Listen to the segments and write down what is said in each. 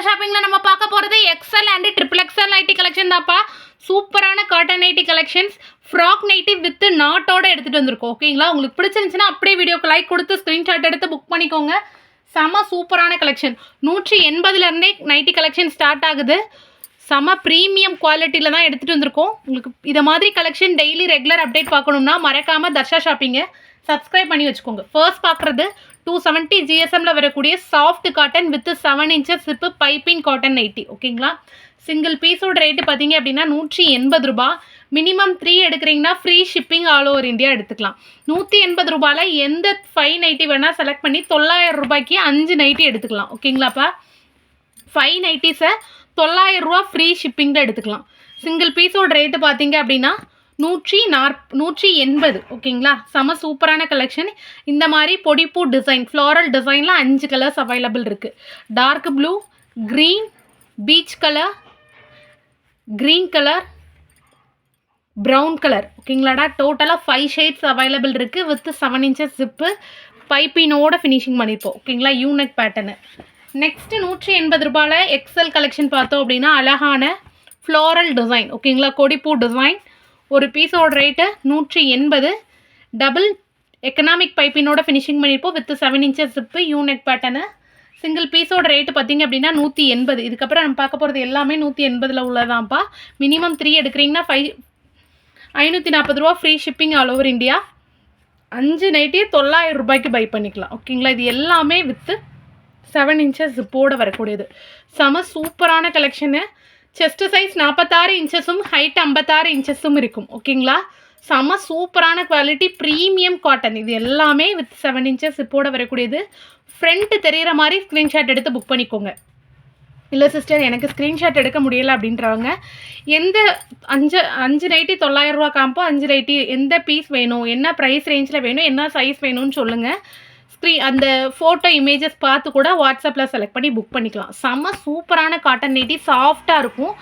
தர்ஷா ஷாப்பிங்கில் நம்ம பார்க்க போகிறது XL and triple XL nighty collection தான்ப்பா. சூப்பரான cotton nighty collections frock nighty with நாட்டோட எடுத்துகிட்டு வந்திருக்கோம். ஓகேங்களா உங்களுக்கு பிடிச்சிருந்துச்சுன்னா அப்படியே வீடியோக்கு லைக் கொடுத்து ஸ்க்ரீன்ஷாட் எடுத்து புக் பண்ணிக்கோங்க. செம சூப்பரான கலெக்ஷன் நூற்றி எண்பதுலேருந்தே நைட்டி கலெக்ஷன் ஸ்டார்ட் ஆகுது. செம ப்ரீமியம் குவாலிட்டியில் தான் எடுத்துகிட்டு வந்திருக்கோம். உங்களுக்கு இதை மாதிரி கலெக்ஷன் டெய்லி ரெகுலர் அப்டேட் பார்க்கணும்னா மறக்காமல் தர்ஷா ஷாப்பிங்கை சப்ஸ்கிரைப் பண்ணி வச்சுக்கோங்க. ஃபர்ஸ்ட் பார்க்குறது டூ செவன்ட்டி ஜிஎஸ்எம்மில் வரக்கூடிய soft cotton with seven inches zip piping cotton nighty ஓகேங்களா சிங்கிள் பீஸோட ரேட்டு பார்த்தீங்க அப்படின்னா நூற்றி எண்பது ரூபா. மினிமம் த்ரீ எடுக்கிறீங்கன்னா free shipping all over India எடுத்துக்கலாம். நூற்றி எண்பது ரூபாயில் எந்த ஃபைவ் நைட்டி வேணால் செலக்ட் பண்ணி தொள்ளாயிரம் ரூபாய்க்கு அஞ்சு நைட்டி எடுத்துக்கலாம் ஓகேங்களாப்பா ஃபைவ் நைட்டிஸை தொள்ளாயிரம் ரூபா ஃப்ரீ ஷிப்பிங்கில் எடுத்துக்கலாம். சிங்கிள் பீஸோட ரேட்டு பார்த்தீங்க அப்படின்னா நூற்றி நாற் நூற்றி எண்பது ஓகேங்களா? செம சூப்பரான கலெக்ஷன் இந்த மாதிரி பொடிப்பூ டிசைன் ஃப்ளாரல் டிசைனில் அஞ்சு கலர்ஸ் அவைலபிள் இருக்குது dark blue green peach colour green colour brown colour ஓகேங்களாடா? டோட்டலாக ஃபைவ் ஷேட்ஸ் அவைலபிள் இருக்குது வித் செவன் இன்ச்சஸ் ஜிப்பு பைப்பினோட ஃபினிஷிங் பண்ணியிருப்போம் ஓகேங்களா? யூனிக் பேட்டர்னு நெக்ஸ்ட்டு நூற்றி எண்பது ரூபாயில் எக்ஸல் கலெக்ஷன் பார்த்தோம் அப்படின்னா அழகான ஃப்ளோரல் டிசைன் ஓகேங்களா? கொடிப்பூ டிசைன் ஒரு பீஸோட ரேட்டு நூற்றி எண்பது. டபுள் எக்கனாமிக் பைப்பினோட ஃபினிஷிங் பண்ணியிருப்போம் with seven inches zip unit pattern single பீஸோட ரேட்டு பார்த்திங்க அப்படின்னா நூற்றி எண்பது. இதுக்கப்புறம் நம்ம பார்க்க போகிறது எல்லாமே நூற்றி எண்பதில் உள்ளதான்ப்பா. மினிமம் த்ரீ எடுக்கிறீங்கன்னா ஃபைவ் ஐநூற்றி நாற்பது ரூபா free shipping all over India அஞ்சு நைட்டி தொள்ளாயிரம் ரூபாய்க்கு பை பண்ணிக்கலாம். ஓகேங்களா? இது எல்லாமே வித்து செவன் இன்ச்சஸ் ஜிப்போடு வரக்கூடியது. செம சூப்பரான கலெக்ஷனு செஸ்ட் சைஸ் நாற்பத்தாறு இன்ச்சஸும் ஹைட் ஐம்பத்தாறு இன்ச்சஸும் இருக்கும். ஓகேங்களா செம சூப்பரான குவாலிட்டி ப்ரீமியம் காட்டன் இது எல்லாமே வித் செவன் இன்ச்சஸ் போட வரக்கூடியது. ஃப்ரண்ட்டு தெரிகிற மாதிரி ஸ்க்ரீன்ஷாட் எடுத்து புக் பண்ணிக்கோங்க. இல்லை சிஸ்டர் எனக்கு ஸ்க்ரீன்ஷாட் எடுக்க முடியலை அப்படின்றவங்க எந்த அஞ்சு அஞ்சு நைட்டி தொள்ளாயிரம் ரூபா காம்போ அஞ்சு நைட்டி எந்த பீஸ் வேணும் என்ன ப்ரைஸ் ரேஞ்சில் வேணும் என்ன சைஸ் வேணும்னு சொல்லுங்கள் ஸ்க்ரீ அந்த ஃபோட்டோ இமேஜஸ் பார்த்து கூட வாட்ஸ்அப்பில் செலக்ட் பண்ணி புக் பண்ணிக்கலாம். செம்ம சூப்பரான காட்டன் நைட்டி சாஃப்டாக இருக்கும்.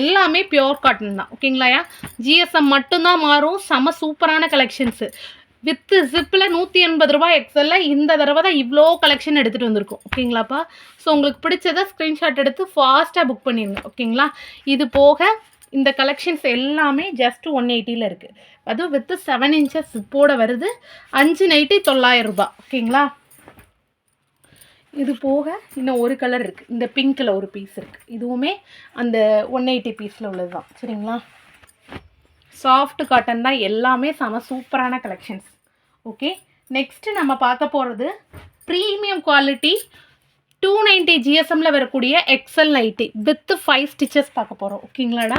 எல்லாமே பியோர் காட்டன் தான். ஓகேங்களாயா ஜிஎஸ்எம் மட்டும்தான் மாறும். செம்ம சூப்பரான கலெக்ஷன்ஸு வித்து ஜிப்பில் நூற்றி எண்பது ரூபா எக்ஸலில் இந்த தடவை தான் இவ்வளோ கலெக்ஷன் எடுத்துகிட்டு வந்திருக்கோம். ஓகேங்களாப்பா ஸோ உங்களுக்கு பிடிச்சதை ஸ்க்ரீன்ஷாட் எடுத்து ஃபாஸ்ட்டாக புக் பண்ணிடுங்க ஓகேங்களா இது போக இந்த கலெக்ஷன்ஸ் எல்லாமே ஜஸ்ட் ஒன் எயிட்டியில் இருக்குது அதுவும் வித்து செவன் இன்ச்சஸ் ஜிப்போட வருது. அஞ்சு நைட்டி தொள்ளாயிரம் ரூபாய். ஓகேங்களா இது போக இன்னும் ஒரு கலர் இருக்குது இந்த பிங்க்கில் ஒரு பீஸ் இருக்குது இதுவுமே அந்த ஒன் எயிட்டி பீஸில் உள்ளது தான். சரிங்களா? சாஃப்ட் காட்டன் தான் எல்லாமே செம சூப்பரான கலெக்ஷன்ஸ் ஓகே நெக்ஸ்ட்டு நம்ம பார்க்க போகிறது ப்ரீமியம் குவாலிட்டி டூ நைன்ட்டி ஜிஎஸ்எம்மில் வரக்கூடிய XL nighty with five stitches பார்க்க போகிறோம் ஓகேங்களாடா?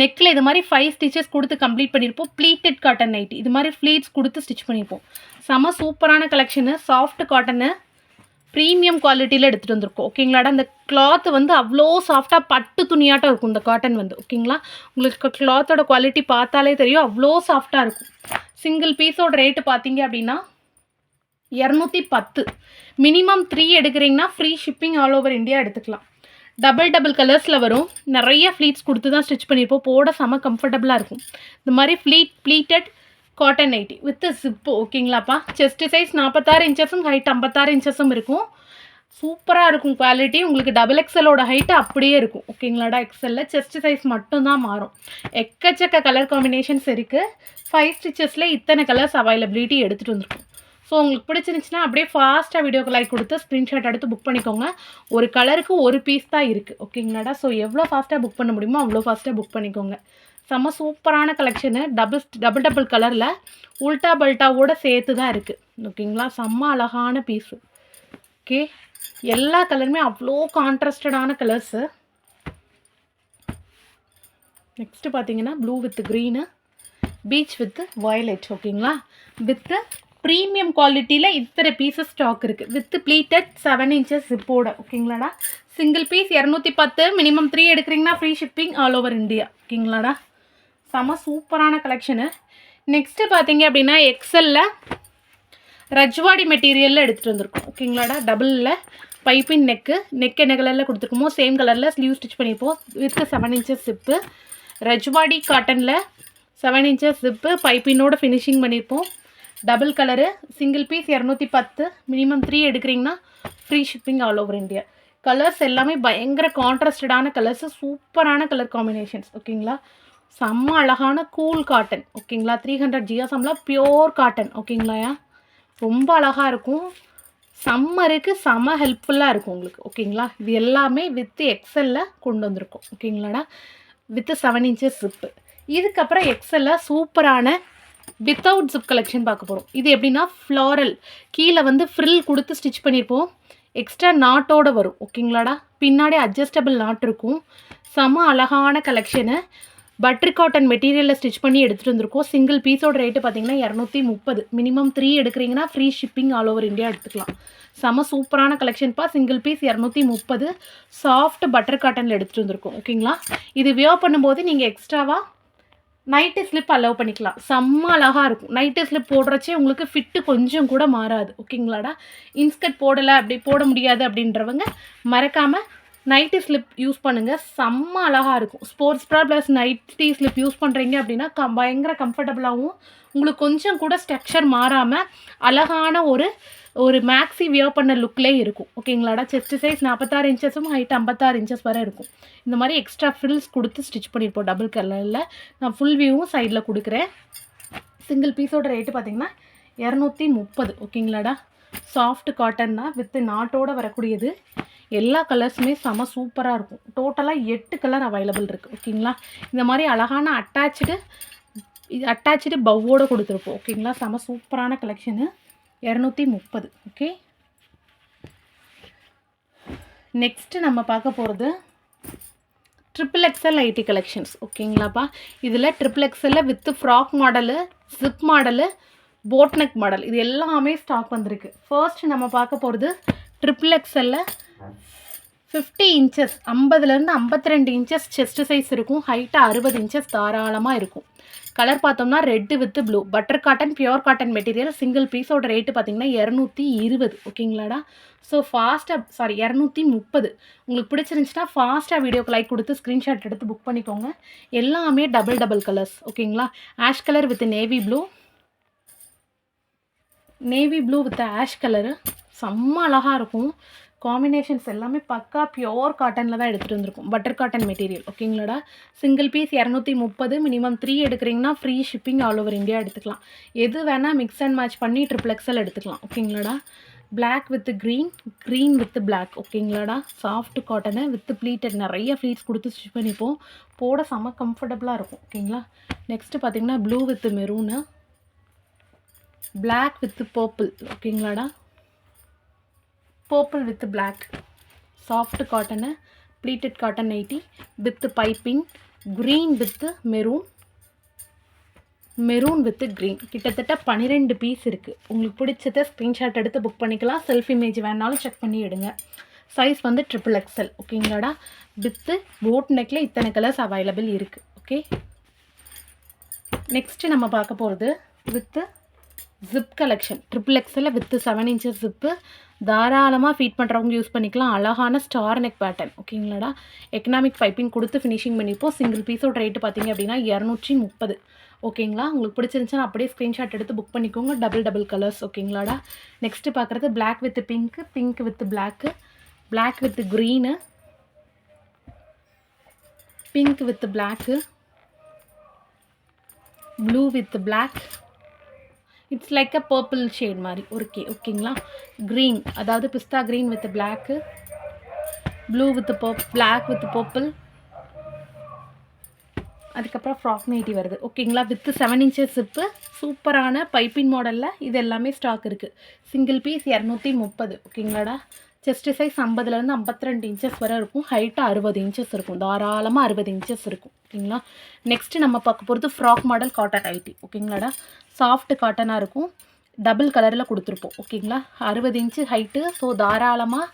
நெக்கில் இது மாதிரி ஃபைவ் ஸ்டிச்சஸ் கொடுத்து கம்ப்ளீட் பண்ணியிருப்போம் ப்ளீட்டட் காட்டன் நைட்டி இது மாதிரி ஃப்ளீட்ஸ் கொடுத்து ஸ்டிச் பண்ணியிருப்போம் செம சூப்பரான கலெக்ஷனு சாஃப்ட் காட்டனு ப்ரீமியம் குவாலிட்டியில் எடுத்துகிட்டு வந்திருக்கோம். ஓகேங்களாடா? அந்த கிளாத் வந்து அவ்வளோ சாஃப்டாக பட்டு துணியாட்டம் இருக்கும் இந்த காட்டன் வந்து. ஓகேங்களா? உங்களுக்கு கிளாத்தோட குவாலிட்டி பார்த்தாலே தெரியும். அவ்வளோ சாஃப்டாக இருக்கும். சிங்கிள் பீஸோட ரேட்டு பார்த்தீங்க அப்படின்னா இரநூத்தி பத்து. மினிமம் த்ரீ எடுக்கிறீங்கன்னா free shipping all over India எடுத்துக்கலாம். டபுள் டபுள் கலர்ஸில் வரும். நிறைய ஃப்ளீட்ஸ் கொடுத்து தான் ஸ்டிச் பண்ணியிருப்போம். போட செம கம்ஃபர்டபுளாக இருக்கும். இந்த மாதிரி pleat pleated cotton nighty with zip ஓகேங்களாப்பா chest size நாற்பத்தாறு இன்ச்சஸும் ஹைட் ஐம்பத்தாறு இன்ச்சஸும் இருக்கும். சூப்பராக இருக்கும் குவாலிட்டி உங்களுக்கு டபுள் எக்ஸலோட ஹைட்டு அப்படியே இருக்கும். ஓகேங்களாடா எக்ஸலில் செஸ்ட் சைஸ் மட்டும்தான் மாறும். எக்கச்சக்க கலர் காம்பினேஷன்ஸ் இருக்குது ஃபைவ் ஸ்டிச்சஸில் இத்தனை கலர்ஸ் அவைலபிலிட்டி எடுத்துகிட்டு வந்திருக்கும். ஸோ உங்களுக்கு பிடிச்சிருந்துச்சுன்னா அப்படியே ஃபாஸ்ட்டாக வீடியோக்கு லைக் கொடுத்து ஸ்க்ரீன்ஷாட் எடுத்து புக் பண்ணிக்கோங்க. ஒரு கலருக்கு ஒரு பீஸ் தான் இருக்குது ஓகேங்களாடா ஸோ எவ்வளோ ஃபாஸ்ட்டாக புக் பண்ண முடியுமோ அவ்வளோ ஃபாஸ்ட்டாக புக் பண்ணிக்கோங்க. செம்ம சூப்பரான கலெக்ஷனு டபுள் டபுள் டபுள் கலரில் உல்டா பல்ட்டாவோட சேர்த்து தான் இருக்குது ஓகேங்களா செம்ம அழகான பீஸு ஓகே எல்லா கலருமே அவ்வளோ கான்ட்ராஸ்டடான கலர்ஸு நெக்ஸ்ட்டு பார்த்தீங்கன்னா blue with green peach with violet ஓகேங்களா வித்து ப்ரீமியம் குவாலிட்டியில் இத்தனை பீசஸ் ஸ்டாக் இருக்குது வித் ப்ளீட்டட் செவன் இன்ச்சஸ் ஜிப்போட ஓகேங்களாடா சிங்கிள் பீஸ் இரநூத்தி பத்து மினிமம் த்ரீ எடுக்கிறீங்கன்னா free shipping all over India ஓகேங்களாடா செம சூப்பரான கலெக்ஷனு நெக்ஸ்ட்டு பார்த்தீங்க அப்படின்னா எக்ஸலில் ரஜ்வாடி மெட்டீரியலில் எடுத்துகிட்டு வந்திருக்கோம். ஓகேங்களாடா டபுளில் பைப்பின் நெக்கு நெக் என்ன கலரில் கொடுத்துருக்கோமோ சேம் கலரில் ஸ்லீவ் ஸ்டிச் பண்ணிப்போம். With seven inches zip Rajwadi காட்டனில் செவன் இன்ச்சஸ் ஜிப்பு பைப்பினோட ஃபினிஷிங் பண்ணியிருப்போம் டபுள் கலரு சிங்கிள் பீஸ் இரநூத்தி பத்து மினிமம் த்ரீ எடுக்கிறீங்கன்னா free shipping all over India colours எல்லாமே பயங்கர கான்ட்ராஸ்டடான கலர்ஸு சூப்பரான கலர் காம்பினேஷன்ஸ் ஓகேங்களா? செம்ம அழகான கூல் காட்டன் ஓகேங்களா? த்ரீ ஹண்ட்ரட் ஜியாசம்லாம் பியோர் காட்டன் ஓகேங்களாயா ரொம்ப அழகாக இருக்கும். சம்மருக்கு செம்ம ஹெல்ப்ஃபுல்லாக இருக்கும் உங்களுக்கு ஓகேங்களா? இது எல்லாமே வித் எக்ஸலில் கொண்டு வந்திருக்கோம் ஓகேங்களாடா? வித் செவன் இன்ச்சஸ் ஜிப்பு இதுக்கப்புறம் எக்ஸலில் சூப்பரான வித்தவுட் ஜிப் கலெக்ஷன் பார்க்க போகிறோம் இது எப்படின்னா ஃப்ளாரல் கீழே வந்து ஃப்ரில் கொடுத்து ஸ்டிச் பண்ணியிருப்போம் எக்ஸ்ட்ரா நாட்டோட வரும். ஓகேங்களாடா? பின்னாடி அட்ஜஸ்டபிள் நாட் இருக்கும். செம அழகான கலெக்ஷனு பட்டர் காட்டன் மெட்டீரியலில் ஸ்டிச் பண்ணி எடுத்துகிட்டு வந்திருக்கோம். சிங்கிள் பீஸோட ரேட்டு பார்த்தீங்கன்னா இரநூத்தி முப்பது. மினிமம் த்ரீ எடுக்கிறீங்கன்னா free shipping all over India எடுத்துக்கலாம். செம சூப்பரான கலெக்ஷன்ப்பா சிங்கிள் பீஸ் இரநூத்தி முப்பது. சாஃப்ட் பட்டர் காட்டனில் எடுத்துகிட்டு வந்திருக்கோம். ஓகேங்களா? இது வியோ பண்ணும்போது நீங்கள் எக்ஸ்ட்ராவாக நைட்டு ஸ்லிப் அலோவ் பண்ணிக்கலாம். செம்ம அழகாக இருக்கும். நைட்டு ஸ்லிப் போடுறச்சே உங்களுக்கு ஃபிட்டு கொஞ்சம் கூட மாறாது. ஓகேங்களாடா இன்ஸ்கர்ட் போடலை அப்படி போட முடியாது அப்படின்றவங்க மறக்காமல் நைட்டி ஸ்லிப் யூஸ் பண்ணுங்கள் செம்ம அழகாக இருக்கும். ஸ்போர்ட்ஸ் ப்ரா ப்ளஸ் நைட்டி ஸ்லிப் யூஸ் பண்ணுறீங்க அப்படின்னா கம் பயங்கர கம்ஃபர்டபுளாகவும் உங்களுக்கு கொஞ்சம் கூட ஸ்ட்ரக்சர் மாறாமல் அழகான ஒரு ஒரு மேக்ஸி வியர் பண்ண லுக்லேயே இருக்கும். ஓகேங்களாடா செஸ்ட் சைஸ் நாற்பத்தாறு இன்ச்சஸும் ஹைட் ஐம்பத்தாறு இன்ச்சஸ் வரை இருக்கும். இந்த மாதிரி எக்ஸ்ட்ரா ஃபில்ஸ் கொடுத்து ஸ்டிச் பண்ணியிருப்போம் டபுள் கலரில் நான் ஃபுல் வியூவும் சைடில் கொடுக்குறேன். சிங்கிள் பீஸோட ரேட்டு பார்த்தீங்கன்னா இரநூத்தி முப்பது. ஓகேங்களாடா சாஃப்ட் காட்டன் தான் வித் நாட்டோட வரக்கூடியது. எல்லா கலர்ஸுமே செம சூப்பராக இருக்கும். டோட்டலாக எட்டு கலர் அவைலபிள் இருக்குது ஓகேங்களா இந்த மாதிரி அழகான அட்டாச்சு இது அட்டாச்சு பவ்வோடு கொடுத்துருப்போம். ஓகேங்களா செம சூப்பரான கலெக்ஷனு இரநூத்தி முப்பது. ஓகே நெக்ஸ்ட்டு நம்ம பார்க்க போகிறது ட்ரிபிள் எக்ஸல் ஐடி கலெக்ஷன்ஸ் ஓகேங்களாப்பா இதில் triple எக்ஸலில் with frock model zip model boat neck model இது எல்லாமே ஸ்டாக் வந்திருக்கு. ஃபர்ஸ்ட் நம்ம பார்க்க போகிறது ட்ரிபிள் எக்ஸலில் ஃபிஃப்டி இன்ச்சஸ் ஐம்பதுலேருந்து ஐம்பத்தி ரெண்டு இன்ச்சஸ் செஸ்ட் சைஸ் இருக்கும். ஹைட்டு அறுபது இன்ச்சஸ் தாராளமாக இருக்கும். கலர் பார்த்தோம்னா red with blue butter cotton pure cotton material single பீஸோட ரேட்டு பார்த்தீங்கன்னா இரநூத்தி இருபது. ஓகேங்களாடா? ஸோ ஃபாஸ்ட்டாக சாரி இரநூத்தி முப்பது. உங்களுக்கு பிடிச்சிருந்துச்சின்னா ஃபாஸ்ட்டாக வீடியோக்கு லைக் கொடுத்து ஸ்க்ரீன்ஷாட் எடுத்து புக் பண்ணிக்கோங்க. எல்லாமே டபுள் டபுள் கலர்ஸ் ஓகேங்களா? Ash colour with navy blue navy blue with ash colour செம்ம அழகாக இருக்கும். காம்பினேஷன்ஸ் எல்லாமே பக்கா பியோர் காட்டனில் தான் எடுத்துகிட்டு வந்திருக்கும். பட்டர் காட்டன் மெட்டீரியல் ஓகேங்களாடா சிங்கிள் பீஸ் இரநூத்தி முப்பது மினிமம் த்ரீ எடுக்கிறீங்கன்னா free shipping all over India எடுத்துக்கலாம். எது வேணால் மிக்ஸ் அண்ட் மேட்ச் பண்ணி ட்ரிபிள் எடுத்துக்கலாம் ஓகேங்களாடா black with green green with black ஓகேங்களாடா soft cotton with pleated நிறைய ஃப்ளீட்ஸ் கொடுத்து ஸ்டிச் பண்ணிப்போம். போட செம்ம கம்ஃபர்டபுளாக இருக்கும் ஓகேங்களா நெக்ஸ்ட்டு பார்த்தீங்கன்னா blue with maroon black with purple ஓகேங்களாடா purple with black soft cotton pleated cotton nighty with piping green with maroon maroon with green கிட்டத்தட்ட பன்னிரெண்டு பீஸ் இருக்குது உங்களுக்கு பிடிச்சத ஸ்க்ரீன்ஷாட் எடுத்து புக் பண்ணிக்கலாம். செல்ஃப் இமேஜ் வேணாலும் செக் பண்ணி எடுங்க. சைஸ் வந்து ட்ரிபிள் எக்ஸல் ஓகேங்களாடா வித்து போட் நெக்கில் இத்தனை கலர்ஸ் அவைலபிள் இருக்குது ஓகே நெக்ஸ்ட்டு நம்ம பார்க்க போகிறது வித்து ஜிப் கலெக்ஷன் ட்ரிபிள் எக்ஸலில் வித்து செவன் இன்ச்சஸ் ஜிப்பு தாராளமாக ஃபீட் பண்ணுறவங்க யூஸ் பண்ணிக்கலாம். அழகான ஸ்டார் நெக் பேட்டர்ன் ஓகேங்களாடா? எக்கனாமிக் பைப்பிங் கொடுத்து ஃபினிஷிங் பண்ணிப்போம். சிங்கிள் பீஸோட ரேட்டு பார்த்தீங்க அப்படின்னா இரநூற்றி முப்பது. ஓகேங்களா? உங்களுக்கு பிடிச்சிருந்துச்சுன்னா அப்படியே ஸ்க்ரீன்ஷாட் எடுத்து புக் பண்ணிக்கோங்க. டபுள் டபுள் கலர்ஸ் ஓகேங்களாடா? நெக்ஸ்ட்டு பார்க்குறது black with pink pink with black black with green pink with black blue with black it's like a purple shade மாதிரி. ஓகே ஓகேங்களா க்ரீன் அதாவது பிஸ்தா green with black blue with பர்ப் black with purple அதுக்கப்புறம் frock nightie வருது. ஓகேங்களா with seven inches chip சூப்பரான பைப்பின் மாடலில் இது எல்லாமே ஸ்டாக் இருக்குது சிங்கிள் பீஸ் இரநூத்தி முப்பது. ஓகேங்களாடா செஸ்ட் சைஸ் ஐம்பதுலேருந்து ஐம்பத்தி ரெண்டு இன்ச்சஸ் வரை இருக்கும். ஹைட்டு அறுபது இன்ச்சஸ் இருக்கும். தாராளமாக அறுபது இன்ச்சஸ் இருக்கும். ஓகேங்களா நெக்ஸ்ட்டு நம்ம பார்க்க போகிறது ஃப்ராக் மாடல் காட்டன் ஐட்டி ஓகேங்களாடா? சாஃப்ட் காட்டனாக இருக்கும். டபுள் கலரில் கொடுத்துருப்போம். ஓகேங்களா? அறுபது இன்ச்சு ஹைட்டு ஸோ தாராளமாக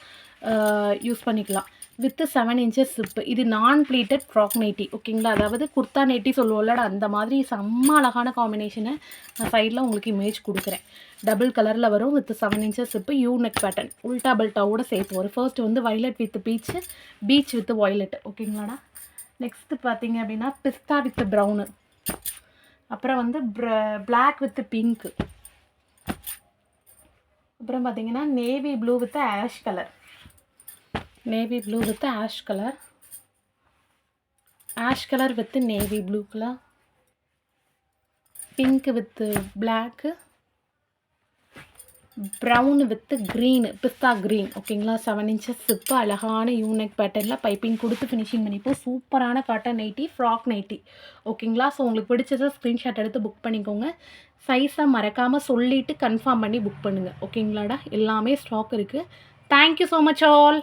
யூஸ் பண்ணிக்கலாம். வித்து செவன் இன்ச்சஸ் சிப்பு இது நான் ப்ளீட்டட் ஃப்ராக் நைட்டி ஓகேங்களா அதாவது குர்த்தா நைட்டி சொல்லுவோம்ல அந்த மாதிரி செம்ம அழகான காம்பினேஷனை நான் சைடில் உங்களுக்கு இமேஜ் கொடுக்குறேன். டபுள் கலரில் வரும் with seven inches zip U neck pattern உல்டா பல்ட்டாவோட சேர்த்து வரும். ஃபர்ஸ்ட் வந்து violet with peach peach with violet ஓகேங்களாடா next பார்த்தீங்க அப்படின்னா பிஸ்தா வித் ப்ரௌனு அப்புறம் வந்து பிளாக் வித் பிங்க்கு அப்புறம் பார்த்தீங்கன்னா navy blue with ash colour navy blue with ash colour ash colour with navy blue colour pink with black brown with green pista green ஓகேங்களா seven inches zip அழகான U neck பேட்டர்னில் piping கொடுத்து finishing பண்ணிப்போம். சூப்பரான cotton nightie frock nightie ஓகேங்களா so உங்களுக்கு பிடிச்சதை screenshot எடுத்து புக் பண்ணிக்கோங்க. சைஸை மறக்காமல் சொல்லிவிட்டு கன்ஃபார்ம் பண்ணி புக் பண்ணுங்கள் ஓகேங்களாடா எல்லாமே ஸ்டாக் இருக்குது தேங்க்யூ ஸோ மச் ஆல்